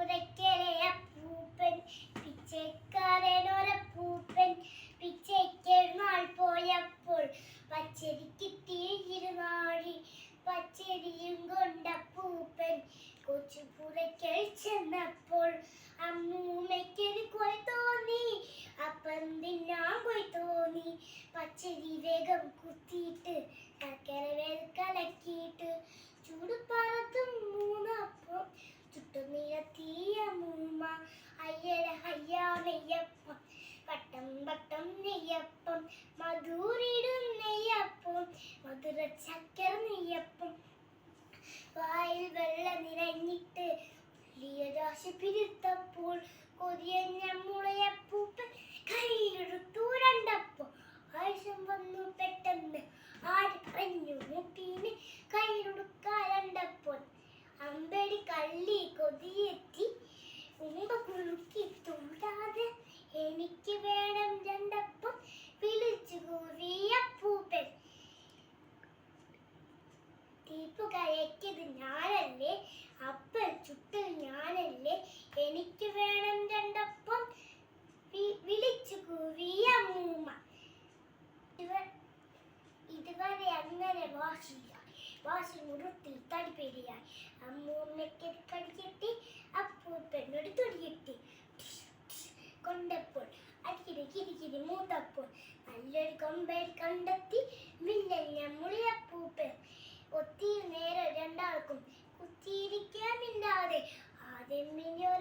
പുരക്കലെ അപ്പൂപ്പൻ പിച്ചക്കാരനൊരപ്പൂപ്പൻ പിച്ചയ്ക്കെഴുന്നാൾ പോയപ്പോൾ പച്ചരിക്ക് തീയിരുന്നാഴി പച്ചരിയും കൊണ്ടപ്പൂപ്പൻ കൊച്ചു പുരയ്ക്കൽ ചെന്നപ്പോൾ അമ്മൂമ്മയ്ക്കൊരു കൊയ് തോന്നി. അപ്പം തിന്നാൻ കൊയ് തോന്നി. പച്ചരി വേഗം കുത്തിയിട്ട് നെയ്യപ്പം മധുരിടും നെയ്യപ്പം മധുര ചക്കര നെയ്യപ്പം. വായിൽ വെള്ളം നിറഞ്ഞിട്ട് വലിയ ദോശ പിരുത്തപ്പോൾ കൊതിയഞ്ഞ മുളയപ്പൂപ്പൻ കയ്യിലെടുത്തു രണ്ടപ്പം ആവശ്യം വന്നു പെട്ടെന്ന് ആര് പറഞ്ഞു മുട്ടീന് കയ്യിലെടുക്ക രണ്ടപ്പോൾ അമ്പടി കള്ളി കൊതിയെത്തി ഉമ്പ എനിക്ക് വേണം രണ്ടപ്പം വിളിച്ചു കൂറിയ പൂപ്പൻ തീപ്പ് കയക്കിയത് ഞാനല്ലേ? അപ്പം ചുട്ടത് ഞാനല്ലേ? എനിക്ക് വേണം രണ്ടപ്പം വിളിച്ചു കൂവിയ മൂമ്മ. ഇതുവരെ അങ്ങനെ വാശിയില്ല വാശി മുറുത്തിൽ തടിപ്പിടിയായി അമ്മൂമ്മയ്ക്ക് കടിക്കെട്ടി അപ്പൂപ്പനോട് തൊടിയെട്ടി കൊണ്ടപ്പോൾ അടിക്കിരി കിരികിരി മൂത്തപ്പോൾ നല്ലൊരു കൊമ്പേരി കണ്ടെത്തി വില്ലഞ്ഞ മുളിയപ്പൂപ്പൻ 好的，明天。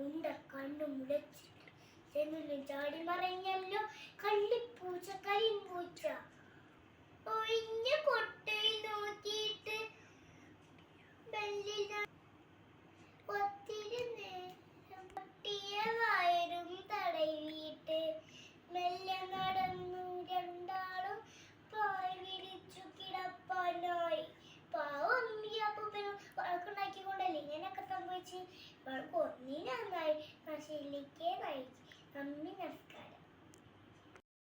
ഉണ്ട കണ്ണു മുളച്ചിട്ട് ചെന്നിലും ചാടി മറിഞ്ഞല്ലോ. കള്ളിപ്പൂച്ച കരിമ്പൂച്ച ഒഴിഞ്ഞ കൊട്ടയിൽ നോക്കിയിട്ട് ബെല്ലിന നമ്മൾക്ക് ഒന്നിനായി മസിലേക്ക് കഴിച്ചു നന്ദി നമസ്കാരം.